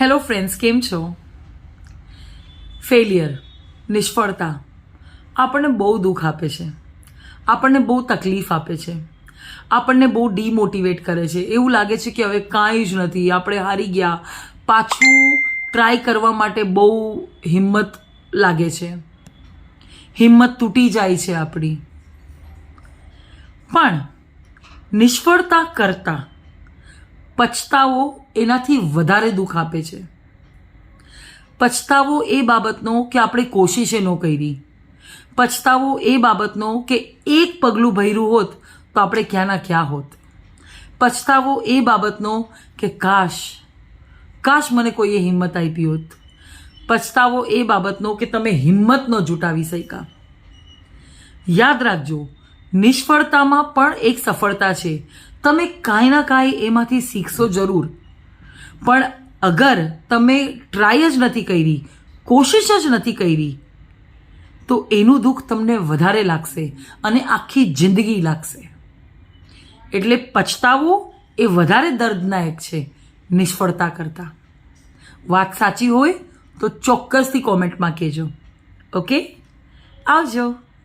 Hello friends કેમ છો? Failure નિષ્ફળતા આપણને બહુ દુઃખ આપે છે. આપણને બહુ તકલીફ આપે છે. આપણને બહુ ડીમોટિવેટ કરે છે. એવું લાગે છે કે હવે કાંઈ જ નથી. આપણે હારી ગયા. પાછું ટ્રાય કરવા માટે બહુ હિંમત લાગે છે. હિંમત તૂટી જાય છે આપણી. પણ નિષ્ફળતા કરતાં પછતાવો એનાથી વધારે દુઃખ આપે છે. પછતાવો એ બાબતનો કે આપણે કોશિશે ન કરી. પછતાવો એ બાબતનો કે એક પગલું ભર્યું હોત તો આપણે ક્યાંના ક્યાં હોત. પછતાવો એ બાબતનો કે કાશ. કાશ મને કોઈએ હિંમત આપી હોત. પછતાવો એ બાબતનો કે તમે હિંમત ન જુટાવી શક્યા. યાદ રાખજો નિષ્ફળતામાં પણ એક સફળતા છે. તમે કાંઈ ના કાંઈ એમાંથી શીખશો જરૂર. પણ અગર તમે ટ્રાય જ નથી કરી, કોશિશ જ નથી કરી, તો એનું દુઃખ તમને વધારે લાગશે અને આખી જિંદગી લાગશે. એટલે પછતાવો એ વધારે દર્દનાયક છે નિષ્ફળતા કરતાં. વાત સાચી હોય તો ચોક્કસથી કોમેન્ટમાં કહેજો. ઓકે? આવજો.